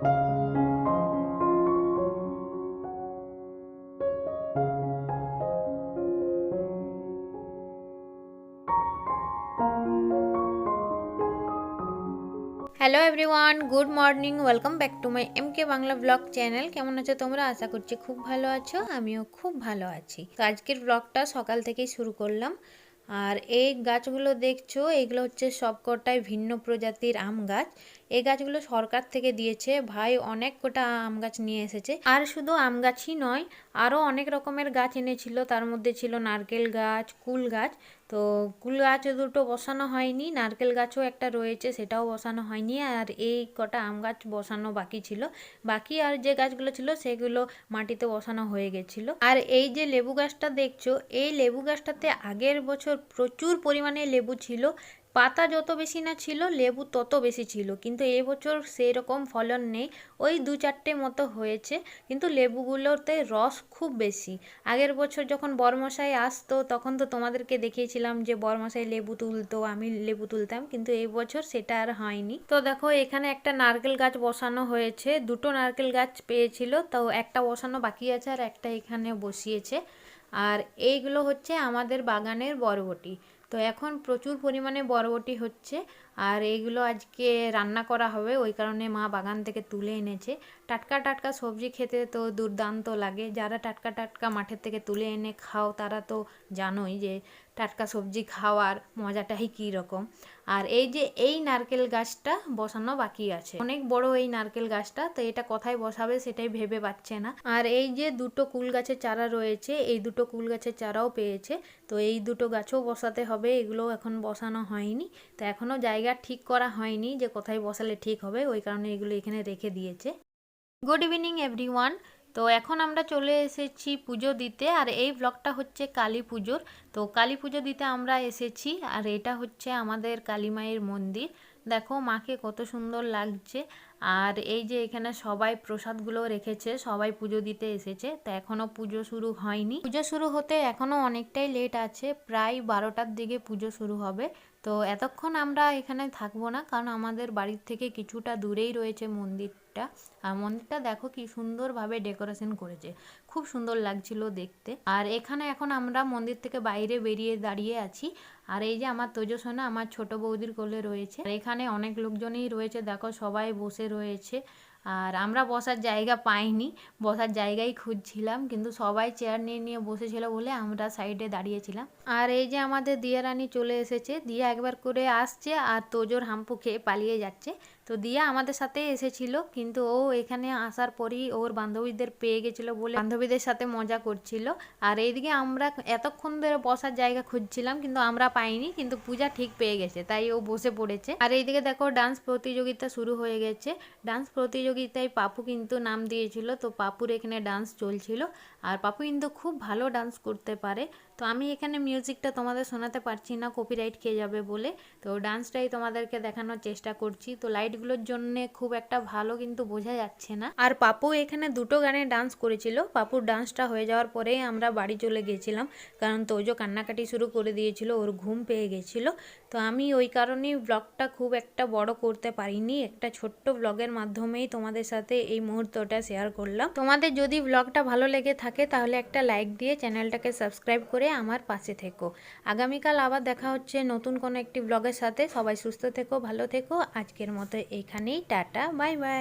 Hello everyone good morning welcome back to my M K Bangla blog channel কেমন আছো তোমরা? আশা করছি খুব ভালো আছো, আমিও খুব ভালো আছি। তো আজকের ব্লগটা সকাল থেকেই শুরু করলাম। আর এই গাছগুলো দেখছ, এগুলো হচ্ছে সবকটাই ভিন্ন প্রজাতির আম গাছ। এই গাছগুলো সরকার থেকে দিয়েছে। ভাই, অনেক কটা আম গাছ নিয়ে এসেছে। আর শুধু আম গাছই নয় আরও অনেক রকমের গাছ এনেছিল। তার মধ্যে ছিল নারকেল গাছ, কুল গাছ। তো কুল গাছ দুটো বসানো হয়নি, নারকেল গাছও একটা রয়েছে, সেটাও বসানো হয়নি। আর এই কটা আম গাছ বসানো বাকি ছিল। বাকি আর যে গাছগুলো ছিল, সেগুলো মাটিতে বসানো হয়ে গেছিল। আর এই যে লেবু গাছটা দেখছ, এই লেবু গাছটাতে আগের বছর প্রচুর পরিমাণে লেবু ছিল। পাতা যত বেশি না ছিল, লেবু তত বেশি ছিল। কিন্তু এবছর সেই রকম ফলন নেই। ওই দু চারটে মতো হয়েছে, কিন্তু লেবুগুলোতে রস খুব বেশি। আগের বছর যখন বরমশাই আসতো, তখন তো তোমাদেরকে দেখিয়েছিলাম যে বরমশাই লেবু তুলতো, আমি লেবু তুলতাম, কিন্তু এই বছর সেটা আর হয়নি। তো দেখো, এখানে একটা নারকেল গাছ বসানো হয়েছে, দুটো নারকেল গাছ পেয়েছিল, তো একটা বসানো বাকি আছে আর একটা এখানে বসিয়েছে। আর এইগুলো হচ্ছে আমাদের বাগানের বরবটি। তো এখন প্রচুর পরিমাণে বরবটি হচ্ছে আর এইগুলো আজকে রান্না করা হবে, ওই কারণে মা বাগান থেকে তুলে এনেছে। টাটকা টাটকা সবজি খেতে তো দুর্দান্ত লাগে, যারা টাটকা টাটকা মাঠের থেকে তুলে এনে খাও তারা তো জানোই যে টাটকা সবজি খাওয়ার মজাটাই কী রকম? আর এই যে এই নারকেল গাছটা বসানো বাকি আছে। অনেক বড় এই নারকেল গাছটা, তো এটা কোথায় বসাবে সেটাই ভেবে পাচ্ছে না। আর এই যে দুটো কুল গাছের চারা রয়েছে, এই দুটো কুল গাছের চারাও পেয়েছে। তো এই দুটো গাছও বসাতে হবে এগুলো এখন বসানো হয়নি। তো এখনও জায়গা ঠিক করা হয়নি যে কোথায় বসালে ঠিক হবে, ওই কারণে এগুলো এখানে রেখে দিয়েছে। গুড ইভিনিং এভরিওয়ান তো এখন আমরা চলে এসেছি পুজো দিতে, আর এই ব্লগটা হচ্ছে কালী পুজোর। তো কালী পুজো দিতে আমরা এসেছি, আর এটা হচ্ছে আমাদের কালী মায়ের মন্দির। দেখো মাকে কত সুন্দর লাগছে, আর এই যে এখানে সবাই প্রসাদগুলো রেখেছে, সবাই পুজো দিতে এসেছে, তো এখনও পুজো শুরু হয়নি। পুজো শুরু হতে এখনও অনেকটাই লেট আছে, প্রায় বারোটার দিকে পুজো শুরু হবে। তো এতক্ষণ আমরা এখানে থাকব না, কারণ আমাদের বাড়ির থেকে কিছুটা দূরেই রয়েছে মন্দিরটা। আর মন্দিরটা দেখো কি সুন্দরভাবে ডেকোরেশন করেছে। খুব সুন্দর লাগছিল দেখতে। আর এখানে এখন আমরা মন্দির থেকে বাইরে বেরিয়ে দাঁড়িয়ে আছি। আর এই যে আমার তোজসোনা আমার ছোট বৌদির কোলে রয়েছে। আর এখানে অনেক লোকজনই রয়েছে। দেখো, সবাই বসে রয়েছে। আর আমরা বসার জায়গা পাইনি, বসার জায়গাই খুঁজছিলাম, কিন্তু সবাই চেয়ার নিয়ে নিয়ে বসেছিল বলে আমরা সাইডে দাঁড়িয়েছিলাম। আর এই যে আমাদের দিয়া রানী চলে এসেছে, দিয়া একবার করে আসছে আর তোজোর হাম্পু খেয়ে পালিয়ে যাচ্ছে। তো দিয়া আমাদের সাথে এসেছিল, কিন্তু ও এখানে আসার পরই ওর বান্ধবীদের পেয়ে গেছিল বলে বান্ধবীদের সাথে মজা করছিল। আর এইদিকে আমরা এতক্ষণ ধরে বসার জায়গা খুঁজছিলাম, কিন্তু আমরা পাইনি, কিন্তু পূজা ঠিক পেয়ে গেছে, তাই ও বসে পড়েছে। আর এইদিকে দেখো ডান্স প্রতিযোগিতা শুরু হয়ে গেছে। ডান্স প্রতিযোগিতায় পাপু কিন্তু নাম দিয়েছিল। তো পাপুর এখানে ডান্স চলছিল। আর পাপু কিন্তু খুব ভালো ডান্স করতে পারে। তো আমি এখানে মিউজিকটা তোমাদের শোনাতে পারছি না কপিরাইট খেয়ে যাবে বলে। তো ডান্সটাই তোমাদেরকে দেখানোর চেষ্টা করছি। তো লাইটগুলোর জন্য খুব একটা ভালো কিন্তু বোঝা যাচ্ছে না। আর পাপু এখানে দুটো গানে ডান্স করেছিল। পাপুর ডান্সটা হয়ে যাওয়ার পরেই আমরা বাড়ি চলে গেছিলাম। কারণ তোজো কান্নাকাটি শুরু করে দিয়েছিল, ওর ঘুম পেয়ে গেছিল। তো আমি ওই কারণেই ব্লগটা খুব একটা বড় করতে পারিনি। একটা ছোট্ট ব্লগের মাধ্যমেই তোমাদের সাথে এই মুহূর্তটা শেয়ার করলাম। তোমাদের যদি ব্লগটা ভালো লেগে থাকে, তাহলে একটা লাইক দিয়ে চ্যানেলটাকে সাবস্ক্রাইব করে আমার পাশে থেকো। আগামীকাল আবার দেখা হচ্ছে নতুন কোনো একটি ব্লগের সাথে। সবাই সুস্থ থেকো, ভালো থেকো। আজকের মতো এইখানেই টাটা বাই বাই